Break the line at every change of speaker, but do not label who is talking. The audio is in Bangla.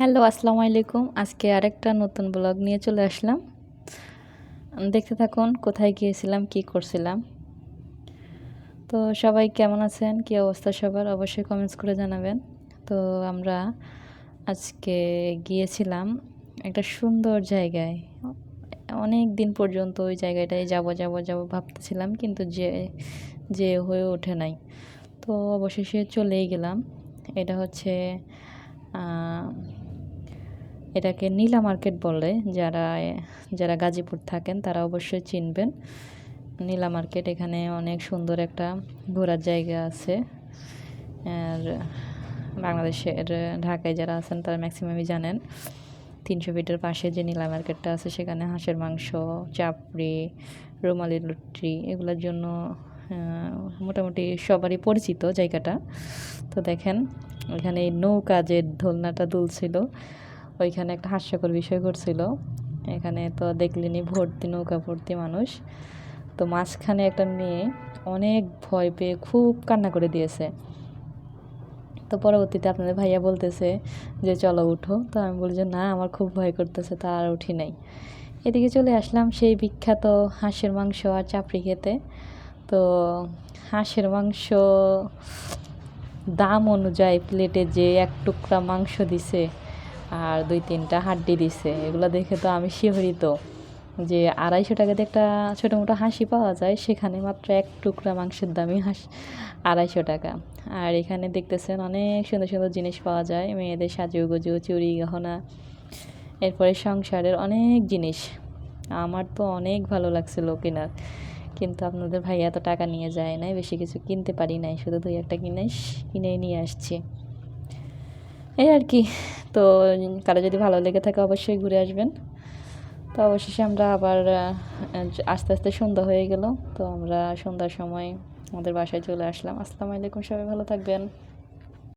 হ্যালো আসসালামু আলাইকুম আজকে আরেকটা নতুন ব্লগ নিয়ে চলে আসলাম দেখতে থাকুন কোথায় গিয়েছিলাম কি করছিলাম তো সবাই কেমন আছেন কি অবস্থা সবার অবশ্যই কমেন্টস করে জানাবেন তো আমরা আজকে গিয়েছিলাম একটা সুন্দর জায়গায় অনেক দিন পর্যন্ত ওই জায়গাটায় যাব যাব যাব ভাবতেছিলাম কিন্তু যে যে হয়ে ওঠে নাই তো অবশেষে চলেই গেলাম এটা হচ্ছে এটাকে নীলা মার্কেট বলে যারা যারা গাজীপুর থাকেন তারা অবশ্যই চিনবেন নীলা মার্কেট এখানে অনেক সুন্দর একটা ঘোরার জায়গা আছে আর বাংলাদেশের ঢাকায় যারা আছেন তারা ম্যাক্সিমামই জানেন তিনশো ফিটের পাশে যে নীলা মার্কেটটা আছে সেখানে হাঁসের মাংস চাপড়ি রুমালি লুট্রি এগুলোর জন্য মোটামুটি সবারই পরিচিত জায়গাটা তো দেখেন এখানে নৌকা যে দোলনাটা দুলছিল ওইখানে একটা হাস্যকর বিষয় ঘটছিল এখানে তো দেখলেনি ভর্তি নৌকা ভর্তি মানুষ তো মাঝখানে একটা মেয়ে অনেক ভয় পেয়ে খুব কান্না করে দিয়েছে তো পরবর্তীতে আপনাদের ভাইয়া বলতেছে যে চলো উঠো তো আমি বলি যে না আমার খুব ভয় করতেছে তা আর উঠি নাই এদিকে চলে আসলাম সেই বিখ্যাত হাঁসের মাংস আর চাপড়ি খেতে তো হাঁসের মাংস দাম অনুযায়ী প্লেটে যে এক টুকরা মাংস দিছে আর দুই তিনটা হাড্ডি দিছে এগুলো দেখে তো আমি শিহরিত যে আড়াইশো টাকাতে একটা ছোটো মোটো হাসি পাওয়া যায় সেখানে মাত্র এক টুকরা মাংসের দামই হাস আড়াইশো টাকা আর এখানে দেখতেছেন অনেক সুন্দর সুন্দর জিনিস পাওয়া যায় মেয়েদের সাজু গুজু চুরি গহনা এরপরে সংসারের অনেক জিনিস আমার তো অনেক ভালো লাগছিল কেনার কিন্তু আপনাদের ভাই এত টাকা নিয়ে যায় নাই বেশি কিছু কিনতে পারি নাই শুধু দুই একটা কিনে কিনে নিয়ে আসছি এই আর কি তো কারো যদি ভালো লেগে থাকে অবশ্যই ঘুরে আসবেন তো অবশেষে আমরা আবার আস্তে আস্তে সন্ধ্যা হয়ে গেল তো আমরা সন্ধ্যার সময় আমাদের বাসায় চলে আসলাম আসসালামু আলাইকুম সবাই ভালো থাকবেন